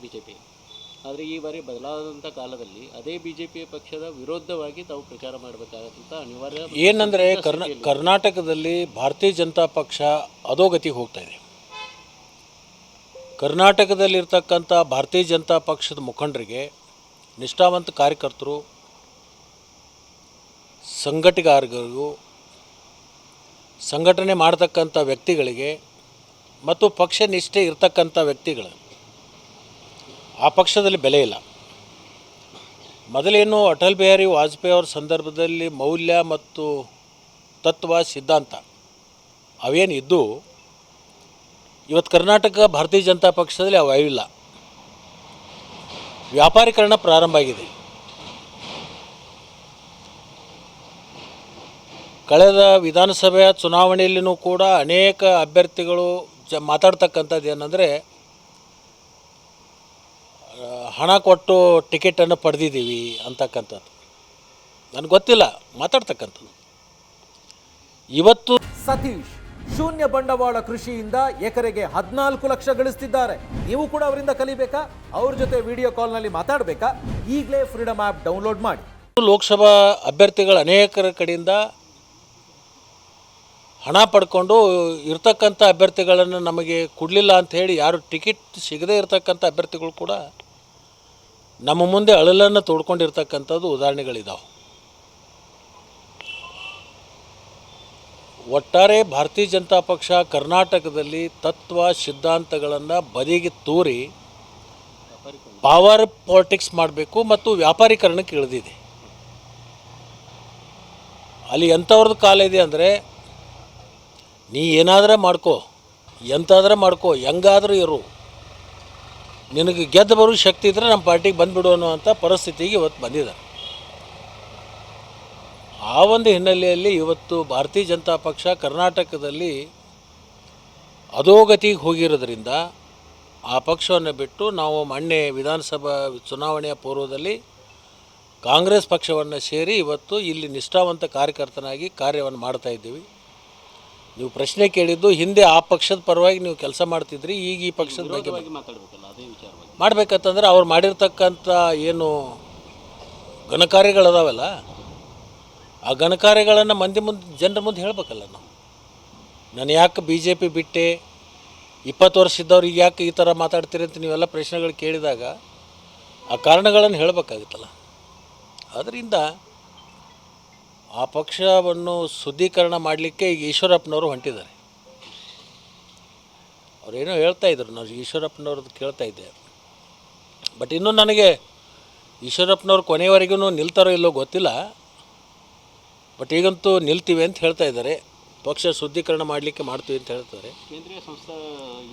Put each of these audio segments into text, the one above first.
B J P ಆದರೆ ಈ ಬಾರಿ ಬದಲಾದಂಥ ಕಾಲದಲ್ಲಿ ಅದೇ ಬಿ ಜೆ ಪಿ ಪಕ್ಷದ ವಿರೋಧವಾಗಿ ತಾವು ಪ್ರಚಾರ ಮಾಡಬೇಕಾದಂಥ ಅನಿವಾರ್ಯ ಏನಂದರೆ ಕರ್ನಾ ಕರ್ನಾಟಕದಲ್ಲಿ ಭಾರತೀಯ ಜನತಾ ಪಕ್ಷ ಅಧೋಗತಿಗೆ ಹೋಗ್ತಾ ಇದೆ. ಕರ್ನಾಟಕದಲ್ಲಿರ್ತಕ್ಕಂಥ ಭಾರತೀಯ ಜನತಾ ಪಕ್ಷದ ಮುಖಂಡರಿಗೆ ನಿಷ್ಠಾವಂತ ಕಾರ್ಯಕರ್ತರು ಸಂಘಟಗಾರರಿಗೂ ಸಂಘಟನೆ ಮಾಡ್ತಕ್ಕಂಥ ವ್ಯಕ್ತಿಗಳಿಗೆ ಮತ್ತು ಪಕ್ಷ ನಿಷ್ಠೆ ಇರತಕ್ಕಂಥ ವ್ಯಕ್ತಿಗಳು ಆ ಪಕ್ಷದಲ್ಲಿ ಬೆಲೆ ಇಲ್ಲ. ಮೊದಲೇನು ಅಟಲ್ ಬಿಹಾರಿ ವಾಜಪೇಯಿ ಅವರ ಸಂದರ್ಭದಲ್ಲಿ ಮೌಲ್ಯ ಮತ್ತು ತತ್ವ ಸಿದ್ಧಾಂತ ಅವೇನು ಇದ್ದು, ಇವತ್ತು ಕರ್ನಾಟಕ ಭಾರತೀಯ ಜನತಾ ಪಕ್ಷದಲ್ಲಿ ಅವು ಇಲ್ಲ. ವ್ಯಾಪಾರೀಕರಣ ಪ್ರಾರಂಭ ಆಗಿದೆ. ಕಳೆದ ವಿಧಾನಸಭೆಯ ಚುನಾವಣೆಯಲ್ಲಿಯೂ ಕೂಡ ಅನೇಕ ಅಭ್ಯರ್ಥಿಗಳು ಜ, ಮಾತಾಡ್ತಕ್ಕಂಥದ್ದು ಏನಂದರೆ ಹಣ ಕೊಟ್ಟು ಟಿಕೆಟನ್ನು ಪಡೆದಿದ್ದೀವಿ ಅಂತಕ್ಕಂಥದ್ದು. ನನಗೆ ಗೊತ್ತಿಲ್ಲ ಮಾತಾಡ್ತಕ್ಕಂಥದ್ದು. ಇವತ್ತು ಸತೀಶ್ ಶೂನ್ಯ ಬಂಡವಾಳ ಕೃಷಿಯಿಂದ ಎಕರೆಗೆ ಹದಿನಾಲ್ಕು ಲಕ್ಷ ಗಳಿಸ್ತಿದ್ದಾರೆ. ನೀವು ಕೂಡ ಅವರಿಂದ ಕಲಿಬೇಕಾ? ಅವ್ರ ಜೊತೆ ವಿಡಿಯೋ ಕಾಲ್ನಲ್ಲಿ ಮಾತಾಡಬೇಕಾ? ಈಗಲೇ ಫ್ರೀಡಮ್ ಆ್ಯಪ್ ಡೌನ್ಲೋಡ್ ಮಾಡಿ. ಲೋಕಸಭಾ ಅಭ್ಯರ್ಥಿಗಳು ಅನೇಕರ ಕಡೆಯಿಂದ ಹಣ ಪಡ್ಕೊಂಡು ಇರ್ತಕ್ಕಂಥ ಅಭ್ಯರ್ಥಿಗಳನ್ನು ನಮಗೆ ಕೊಡಲಿಲ್ಲ ಅಂತ ಹೇಳಿ ಯಾರು ಟಿಕೆಟ್ ಸಿಗದೇ ಇರತಕ್ಕಂಥ ಅಭ್ಯರ್ಥಿಗಳು ಕೂಡ ನಮ್ಮ ಮುಂದೆ ಅಳಲನ್ನು ತೋಡ್ಕೊಂಡಿರ್ತಕ್ಕಂಥದ್ದು ಉದಾಹರಣೆಗಳಿದ್ದಾವೆ ಒಟ್ಟಾರೆ ಭಾರತೀಯ ಜನತಾ ಪಕ್ಷ ಕರ್ನಾಟಕದಲ್ಲಿ ತತ್ವ ಸಿದ್ಧಾಂತಗಳನ್ನು ಬದಿಗೆ ತೂರಿ ಪವರ್ ಪಾಲಿಟಿಕ್ಸ್ ಮಾಡಬೇಕು ಮತ್ತು ವ್ಯಾಪಾರೀಕರಣಕ್ಕೆ ಇಳಿದಿದೆ. ಅಲ್ಲಿ ಎಂಥವ್ರದ್ದು ಕಾಲ ಇದೆ ಅಂದರೆ, ನೀ ಏನಾದರೂ ಮಾಡ್ಕೋ, ಎಂತಾದ್ರೆ ಮಾಡ್ಕೋ, ಹೆಂಗಾದರೂ ಇರು. ನಿನಗೆ ಗೆದ್ದು ಬರೋ ಶಕ್ತಿ ಇದ್ದರೆ ನಮ್ಮ ಪಾರ್ಟಿಗೆ ಬಂದ್ಬಿಡು ಅನ್ನುವಂಥ ಪರಿಸ್ಥಿತಿಗೆ ಇವತ್ತು ಬಂದಿದೆ ಆ ಒಂದು ಹಿನ್ನೆಲೆಯಲ್ಲಿ ಇವತ್ತು ಭಾರತೀಯ ಜನತಾ ಪಕ್ಷ ಕರ್ನಾಟಕದಲ್ಲಿ ಅಧೋಗತಿಗೆ ಹೋಗಿರೋದ್ರಿಂದ ಆ ಪಕ್ಷವನ್ನು ಬಿಟ್ಟು ನಾವು ಮೊನ್ನೆ ವಿಧಾನಸಭಾ ಚುನಾವಣೆಯ ಪೂರ್ವದಲ್ಲಿ ಕಾಂಗ್ರೆಸ್ ಪಕ್ಷವನ್ನು ಸೇರಿ ಇವತ್ತು ಇಲ್ಲಿ ನಿಷ್ಠಾವಂತ ಕಾರ್ಯಕರ್ತನಾಗಿ ಕಾರ್ಯವನ್ನು ಮಾಡ್ತಾ ಇದ್ದೀವಿ. ನೀವು ಪ್ರಶ್ನೆ ಕೇಳಿದ್ದು ಹಿಂದೆ ಆ ಪಕ್ಷದ ಪರವಾಗಿ ನೀವು ಕೆಲಸ ಮಾಡ್ತಿದ್ರಿ ಈಗ ಈ ಪಕ್ಷದ ಬಗ್ಗೆ ಮಾಡಬೇಕಂತಂದ್ರೆ ಮಾತಾಡಬೇಕಲ್ಲ ಅದೇ ವಿಚಾರವಾಗಿ. ಮಾಡ್ಬೇಕಂತಂದ್ರೆ ಅವ್ರು ಮಾಡಿರ್ತಕ್ಕಂಥ ಏನು ಘನಕಾರ್ಯಗಳದಾವಲ್ಲ ಆ ಘನಕಾರ್ಯಗಳನ್ನು ಮಂದಿ ಮುಂದೆ ಜನರ ಮುಂದೆ ಹೇಳಬೇಕಲ್ಲ ನಾವು. ನಾನು ಯಾಕೆ ಬಿ ಜೆ ಪಿ ಬಿಟ್ಟೆ ಇಪ್ಪತ್ತು ವರ್ಷ ಇದ್ದವ್ರು ಈಗ ಯಾಕೆ ಈ ಥರ ಮಾತಾಡ್ತೀರಿ ಅಂತ ನೀವೆಲ್ಲ ಪ್ರಶ್ನೆಗಳು ಕೇಳಿದಾಗ ಆ ಕಾರಣಗಳನ್ನು ಹೇಳಬೇಕಾಗುತ್ತಲ್ಲ. ಅದರಿಂದ ಆ ಪಕ್ಷವನ್ನು ಶುದ್ಧೀಕರಣ ಮಾಡಲಿಕ್ಕೆ ಈಗ ಈಶ್ವರಪ್ಪನವರು ಹೊಂಟಿದ್ದಾರೆ. ಅವರೇನೋ ಹೇಳ್ತಾ ಇದ್ರು ನಾವು ಈಶ್ವರಪ್ಪನವ್ರದ್ದು ಕೇಳ್ತಾ ಇದ್ದೆ. ಬಟ್ ಇನ್ನೂ ನನಗೆ ಈಶ್ವರಪ್ಪನವ್ರು ಕೊನೆಯವರೆಗೂ ನಿಲ್ತಾರೋ ಇಲ್ಲೋ ಗೊತ್ತಿಲ್ಲ. ಬಟ್ ಈಗಂತೂ ನಿಲ್ತೀವಿ ಅಂತ ಹೇಳ್ತಾ ಇದ್ದಾರೆ. ಪಕ್ಷ ಶುದ್ಧೀಕರಣ ಮಾಡಲಿಕ್ಕೆ ಮಾಡ್ತೀವಿ ಅಂತ ಹೇಳ್ತಾರೆ. ಕೇಂದ್ರೀಯ ಸಂಸ್ಥೆ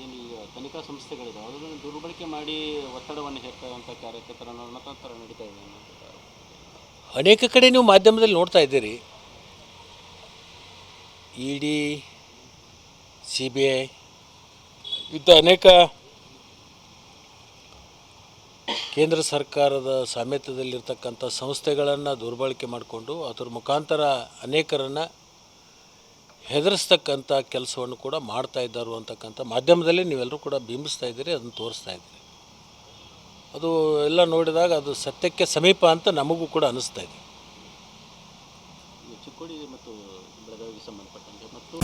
ಏನು ಈಗ ತನಿಖಾ ಸಂಸ್ಥೆಗಳಿದೆ ಅದನ್ನು ದುರ್ಬಳಕೆ ಮಾಡಿ ಒತ್ತಡವನ್ನು ಹೇರ್ತಕ್ಕಂಥ ಮತಾಂತರ ನಡೀತಾ ಇದೆ ಅನೇಕ ಕಡೆ ನೀವು ಮಾಧ್ಯಮದಲ್ಲಿ ನೋಡ್ತಾ ಇದ್ದೀರಿ. E D, C B I ಇಂಥ ಅನೇಕ ಕೇಂದ್ರ ಸರ್ಕಾರದ ಸಾಮರ್ಥ್ಯದಲ್ಲಿರ್ತಕ್ಕಂಥ ಸಂಸ್ಥೆಗಳನ್ನು ದುರ್ಬಳಕೆ ಮಾಡಿಕೊಂಡು ಅದ್ರ ಮುಖಾಂತರ ಅನೇಕರನ್ನು ಹೆದರಿಸ್ತಕ್ಕಂಥ ಕೆಲಸವನ್ನು ಕೂಡ ಮಾಡ್ತಾ ಇದ್ದಾರೆ ಅಂತಕ್ಕಂಥ ಮಾಧ್ಯಮದಲ್ಲಿ ನೀವೆಲ್ಲರೂ ಕೂಡ ಬಿಂಬಿಸ್ತಾ ಇದ್ದೀರಿ, ಅದನ್ನು ತೋರಿಸ್ತಾ ಇದ್ದೀರಿ. ಅದು ಎಲ್ಲ ನೋಡಿದಾಗ ಅದು ಸತ್ಯಕ್ಕೆ ಸಮೀಪ ಅಂತ ನಮಗೂ ಕೂಡ ಅನಿಸ್ತಾ ಇದೆ. ಚಿಕ್ಕೋಡಿ ಮತ್ತು ಬೆಳಗಾವಿಗೆ ಸಂಬಂಧಪಟ್ಟಂತೆ ಮತ್ತು